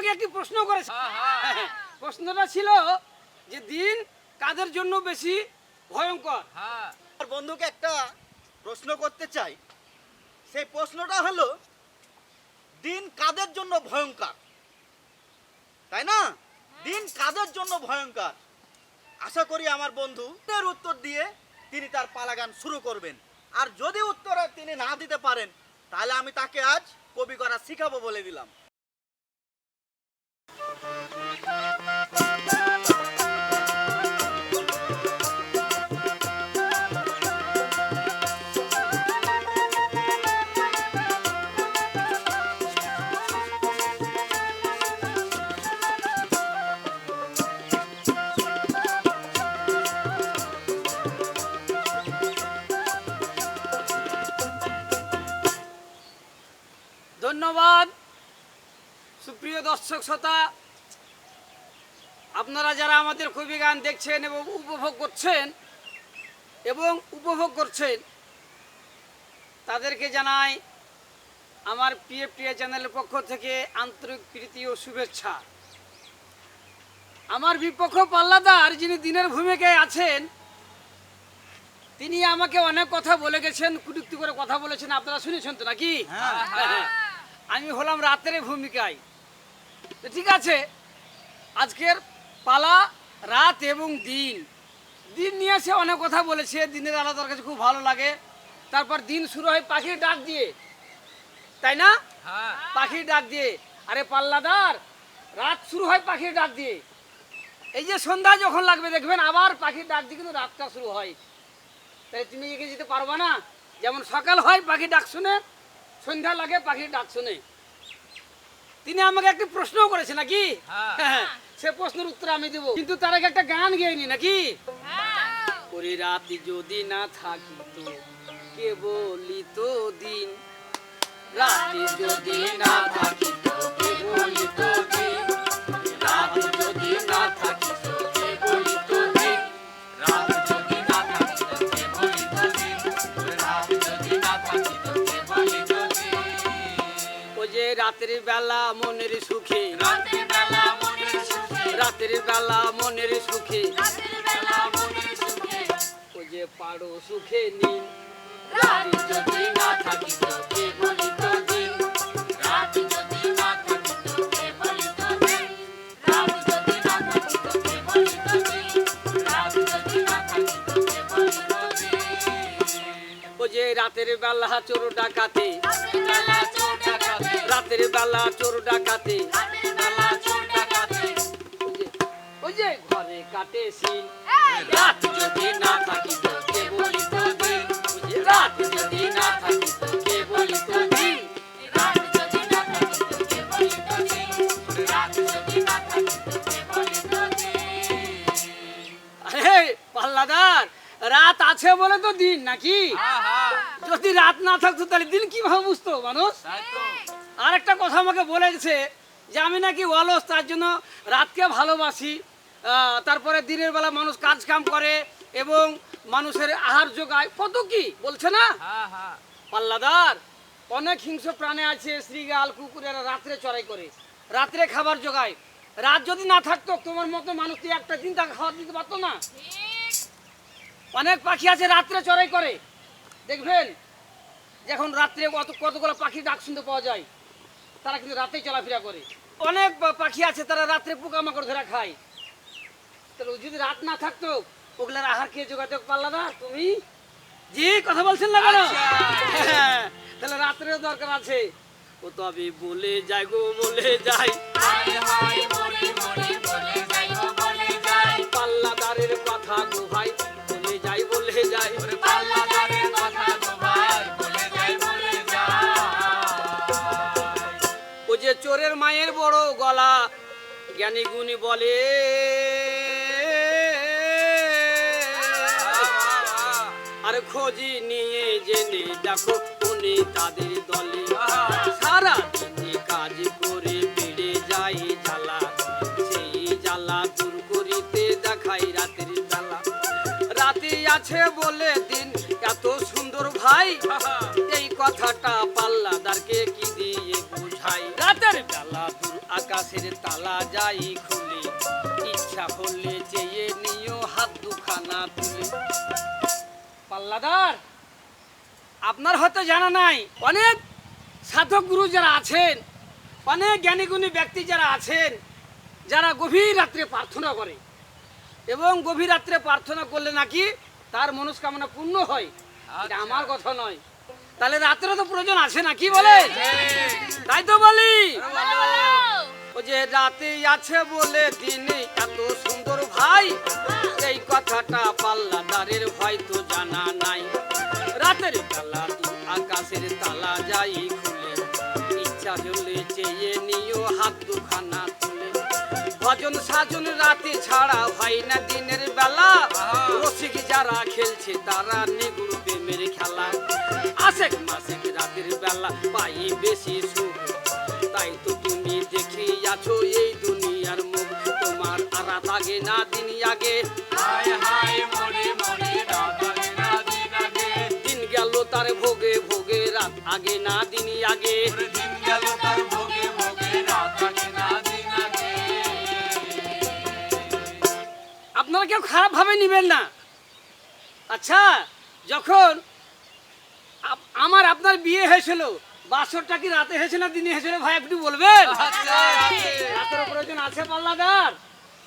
আমাকে একটি প্রশ্ন করেছে। হ্যাঁ, প্রশ্নটা ছিল যে দিন কাদের জন্য বেশি ভয়ঙ্কর? হ্যাঁ। বন্ধুকে একটা প্রশ্ন করতে চাই। সেই প্রশ্নটা হলো দিন কাদের জন্য ভয়ঙ্কর? তাই না? দিন কাদের জন্য ভয়ঙ্কর? আশা করি আমার বন্ধু এর উত্তর দিয়ে তিনি তার পালাগান শুরু করবেন। আর যদি উত্তরে তিনি না দিতে পারেন তাহলে আমি তাকে আজ কবি করা শিখাবো বলে দিলাম। ধন্যবাদ। সুপ্রিয় দর্শক শ্রোতা আপনারা যারা আমাদের কবি গান দেখছেন এবং উপভোগ করছেন এবং উপভোগ করছেন তাদেরকে জানাই আমার প্রিয় প্রিয় চ্যানেলের পক্ষ থেকে আন্তরিক প্রীতি ও শুভেচ্ছা। আমার বিপক্ষ পাল্লাদার যিনি দিনের ভূমিকায় আছেন তিনি আমাকে অনেক কথা বলে গেছেন কুটুক্তি করে কথা বলেছেন আপনারা শুনেছেন তো নাকি? হ্যাঁ। আমি হলাম রাতের ভূমিকায়। তো ঠিক আছে আজকের পালা রাত এবং দিন। দিন নিয়ে সে অনেক কথা বলেছে দিনের আলাদা তার কাছে খুব ভালো লাগে। তারপর দিন শুরু হয় পাখির ডাক দিয়ে। তাই না? হ্যাঁ। পাখির ডাক দিয়ে। আরে পাল্লাদার রাত শুরু হয় পাখির ডাক দিয়ে। এই যে সন্ধ্যা যখন লাগবে দেখবেন আবার পাখির ডাক দিয়ে কিন্তু রাতটা শুরু হয়। তাই তুমি এগিয়ে যেতে পারবা না। যেমন সকাল হয় পাখির ডাক শুনে সন্ধ্যা লাগে পাখির ডাক শুনে। তিনি আমাকে একটি প্রশ্নও করেছে নাকি? হ্যাঁ। হ্যাঁ, সে প্রশ্নের উত্তর আমি দেব। কিন্তু তার আগে একটা গান গেয়নি নাকি? ওরে রাতি যদি না থাকি তো কে বলি তো দিন? রাতি যদি না থাকি তো কে বলি তো দিন? রাতের বেলা মনের সুখে। রাতের বেলা মনের সুখে। রাতের বেলা মনের সুখে। রাতের বেলা মনের সুখে। ও যে পাড়ো সুখে নিন। রাত যদি না থাকি তোকে বলি তো দিন। রাত যদি না থাকি তোকে বলি তো দিন। রাত যদি না থাকি তোকে বলি তো দিন। রাত যদি না থাকি তোকে বলি তো দিন। ও যে রাতের বেলা চোর ডাকাতে। রাতের বেলা চোর ডাকাতে রাতের বেলা চোর ডাকাতে। ওই যে- ঘরে কাটে সিন। রাত যদি না থাকি তো বলি তো দিন? রাত যদি থাকি তো বলি তো দিন? পাল্লাদার রাত আছে বলে তো দিন নাকি? যদি রাত না থাকতো তাহলে দিন কীভাবে বুঝতো মানুষ? আর একটা কথা আমাকে বলেছে যে আমি নাকি অলস তার জন্য রাতকে ভালোবাসি। তারপরে দিনের বেলা মানুষ কাজ কাম করে এবং মানুষের আহার যোগায়। কত কি? বলছে না? হ্যাঁ হ্যাঁ। পাল্লাদার অনেক হিংস্র প্রাণে আছে শ্রীগাল কুকুরেরা রাত্রে চড়াই করে রাত্রে খাবার যোগায়। রাত যদি না থাকতো তোমার মতো মানুষ একটা চিন্তা খাবার দিতে পারতো না। অনেক পাখি আছে রাত্রে চড়াই করে। দেখবেন? যখন রাত্রে কত কতগুলো পাখি ডাক শুনতে পাওয়া যায়। তারা কিন্তু রাতেই চলাফেরা করে। অনেক পাখি আছে তারা রাত্রে পোকামাকড় ধরে খায়। তাহলে যদি রাত না থাকতো ওগুলার আহার খেয়ে যোগাযোগ পারলা না? তুমি? জি কথা বলছেন না কেন? হ্যাঁ, তাহলে রাত্রেও দরকার আছে। ও তবে বলে যাই গো বলে যাই হায় হায় বলে বড় গলা। জ্ঞানী বলে, আর খোঁজি নিয়ে জেনে দেখো, উনি তাদের দলে সারা দিনে কাজ করে বেড়ে যায় জ্বালা। সেই জ্বালা দূর করিতে দেখাই রাতের জ্বালা রাতে আছে বলে দিন, এত সুন্দর ভাই। আকাশের তালা যাই খুলে। ইচ্ছা হলে চেয়ে নিও হাত দুখানা তুলে। পাল্লাদার আপনার হয়তো জানা নাই অনেক সাধক গুরু যারা আছেন অনেক জ্ঞানীগুণী ব্যক্তি যারা আছেন যারা গভীর রাত্রে প্রার্থনা করে। এবং গভীর রাত্রে প্রার্থনা করলে নাকি তার মনস্কামনা পূর্ণ হয়। এটা আমার কথা নয়। তাহলে রাত্রে তো প্রয়োজন আছে না কি বলে? তাই তো বলি। রাতে আছে বলে দিনে এত সুন্দর ভাই। এই কথাটা পাল্লাদারের হয়তো জানা নাই। রাতের বেলা তু আকাশের তালা যাই খুলে। ইচ্ছা হলে চেয়ে নিও হাত দুখানা তুলে। ভজন সাজন রাতে ছাড়া হয় না দিনের বেলা। রসিক যারা খেলছে তারা নিগুড় প্রেমের খেলা। আশেক মাসেক রাতের বেলা পাই বেশি সুখ। তাই তো আছো এই দুনিয়ার মুখ। তোমার আর আগে না দিন আগে। হায় হায় মরে মরে রাত আগে না দিন গেল তার ভোগে ভোগে রাত আগে না দিন আগে। দিন গেল তার ভোগে ভোগে রাত আগে না দিন আগে। আপনারা কেউ খারাপ ভাবে নেবেন না। আচ্ছা যখন আমার আপনার বিয়ে হয়েছিল বাসরটা কি রাতে হেসে না দিনে হেসে ভাই একটু বলবেন? রাতের প্রয়োজন আছে পাল্লাদার।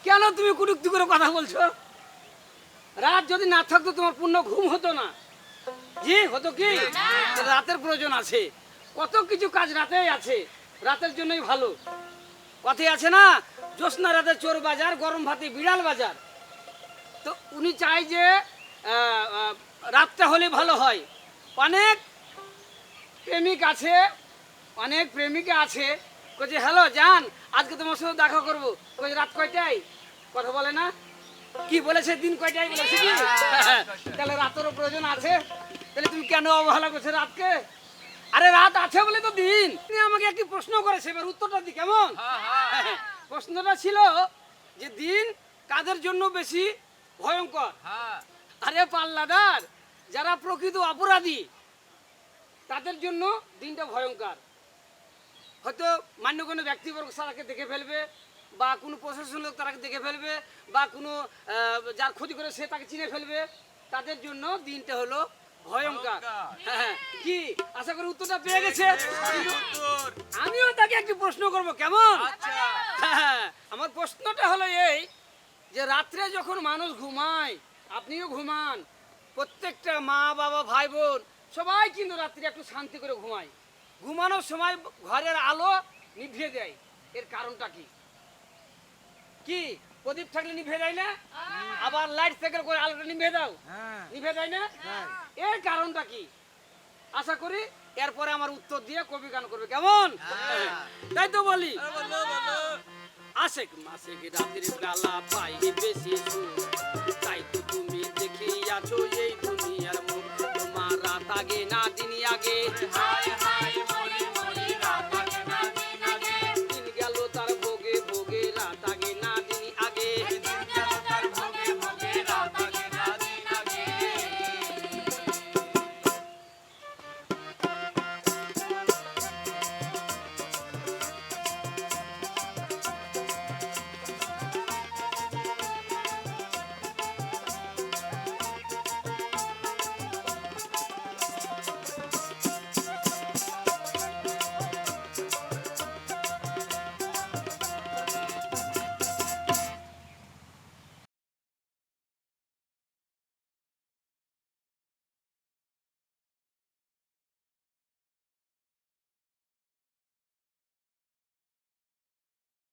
কেন তুমি কুটুক্তি করে কথা বলছো? রাত যদি না থাকতো তোমার পূর্ণ ঘুম হতো না। জি হতো কি? রাতের প্রয়োজন আছে। কত কিছু কাজ রাতেই আছে। রাতের জন্যই ভালো। কথাই আছে না জ্যোৎস্না রাতে চোর বাজার গরম ভাতে বিড়াল বাজার। তো উনি চাই যে রাতটা হলে ভালো হয়। অনেক প্রেমিক আছে অনেক প্রেমিকা আছে। কচ্ছে হ্যালো জান আজকে তোমার সাথে দেখা করব। কচ্ছে রাত কয়টায়? কথা বলে না। কি বলেছে দিন কয়টায়? বলেছে কি? তাহলে রাতেরও প্রয়োজন আছে। তাহলে তুমি কেন অবহেলা করছ রাতকে? আরে রাত আছে বলে তো দিন। তুমি আমাকে একটি প্রশ্ন করেছে এবার উত্তরটা দি কেমন? প্রশ্নটা ছিল যে দিন কাদের জন্য বেশি ভয়ঙ্কর? আরে পাল্লাদার যারা প্রকৃত অপরাধী তাদের জন্য দিনটা ভয়ঙ্কর। হয়তো মান্য কোনো ব্যক্তিবর্গ তারাকে দেখে ফেলবে বা কোনো প্রশাসন লোক তারাকে দেখে ফেলবে বা কোনো যার ক্ষতি করে সে তাকে চিনে ফেলবে। তাদের জন্য দিনটা হলো ভয়ঙ্কর। হ্যাঁ, হ্যাঁ। কি? আশা করি উত্তরটা পেয়ে গেছে? আমিও তাকে একটি প্রশ্ন করব কেমন? হ্যাঁ, আমার প্রশ্নটা হলো এই যে রাত্রে যখন মানুষ ঘুমায় আপনিও ঘুমান। প্রত্যেকটা মা বাবা ভাই বোন সবাই কিন্তু রাত্রে একটু শান্তি করে ঘুমায়। ঘুমানোর সময় ঘরের আলো নিভিয়ে দেয়। এর কারণটা কি? কি? প্রদীপ থাকলে নিভে দেয় না? আবার লাইট থাকলে করে আলোটা নিভে দাও? নিভে দেয় না? এর কারণটা কি? আশা করি এরপরে আমার উত্তর দিয়ে কবি গান করবে। কেমন? তাই তো বলি। আশেক মাসেক রাতের বেলা পাই বেশি। তাই তো তুমি দেখে আছো আগে না দিন আগে। হায়।